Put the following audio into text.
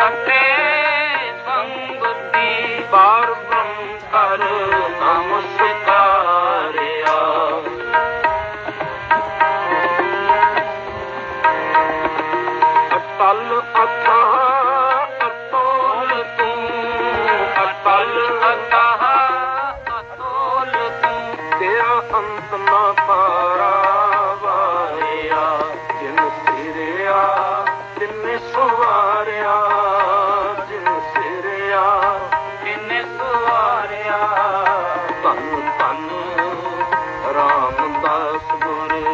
ਸਿੱਖੀ ਸੰਗਤੀ ਬਾਰ ਬ੍ਰਹਮ ਕਰ ਨਮਸਕਾਰਿਆ। ਅਟਲ ਅਥਾਹ ਅਤੋਲ ਤੂੰ, ਅਟਲ ਅਥਾਹ ਅਤੋਲ ਤੂੰ, ਤੇਰਾ ਅੰਤ ਨਾ ਪਾਰਾ ਧੰਨ ਧੰਨ ਰਾਮਦਾਸ ਗੁਰੇ